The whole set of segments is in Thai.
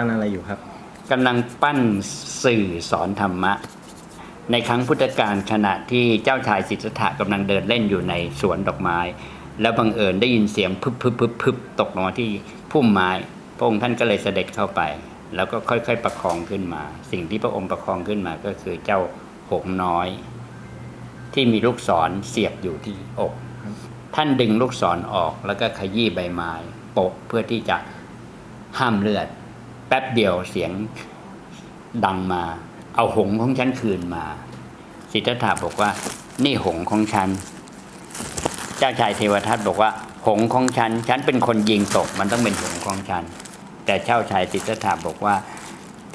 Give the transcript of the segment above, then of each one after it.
ปั้นอะไรอยู่ครับ กำลังปั้นสื่อสอนธรรมะ ในครั้งพุทธกาลขณะที่เจ้าชายสิทธัตถะกำลังเดินเล่นอยู่ในสวนดอกไม้ แล้วบังเอิญได้ยินเสียงพึบพึบพึบพึบตกลงมาที่พุ่มไม้พระองค์ท่านก็เลยเสด็จเข้าไป แล้วก็ค่อยๆประคองขึ้นมา สิ่งที่พระองค์ประคองขึ้นมาก็คือเจ้าหงน้อย ที่มีลูกศรเสียบอยู่ที่อก ท่านดึงลูกศรออกแล้วก็ขยี้ใบไม้โปะเพื่อที่จะห้ามเลือด แป๊บเดียวเสียงดังมา เอาหงของฉันคืนมา สิทธัตถะบอกว่า นี่หงของฉัน เจ้าชายเทวทัตบอกว่า หงของฉัน ฉันเป็นคนยิงตก มันต้องเป็นหงของฉัน แต่เจ้าชายสิทธัตถะบอกว่า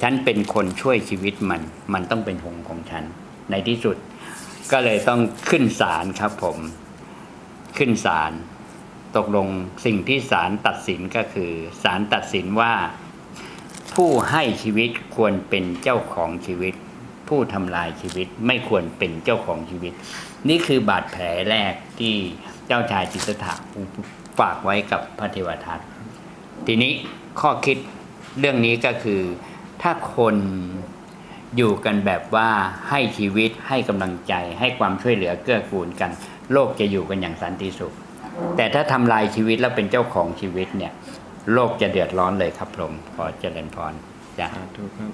ฉันเป็นคนช่วยชีวิตมัน มันต้องเป็นหงของฉัน ในที่สุด ก็เลยต้องขึ้นศาลครับผม ขึ้นศาลตกลงสิ่งที่ศาลตัดสินก็คือศาลตัดสินว่า ผู้ให้ชีวิตควรเป็นเจ้าของชีวิต ผู้ทำลายชีวิตไม่ควรเป็นเจ้าของชีวิต นี่คือบาดแผลแรกที่เจ้าชายจิตถะฝากไว้กับพระเทวทัตทีนี้ข้อคิดเรื่องนี้ก็คือ ถ้าคนอยู่กันแบบว่าให้ชีวิตให้กำลังใจ ให้ความช่วยเหลือเกื้อกูลกัน โลกจะอยู่กันอย่างสันติสุข แต่ถ้าทำลายชีวิตแล้วเป็นเจ้าของชีวิตเนี่ย โลกจะเดือดร้อนเลยครับผมขอเจริญพรจ้า สาธุครับ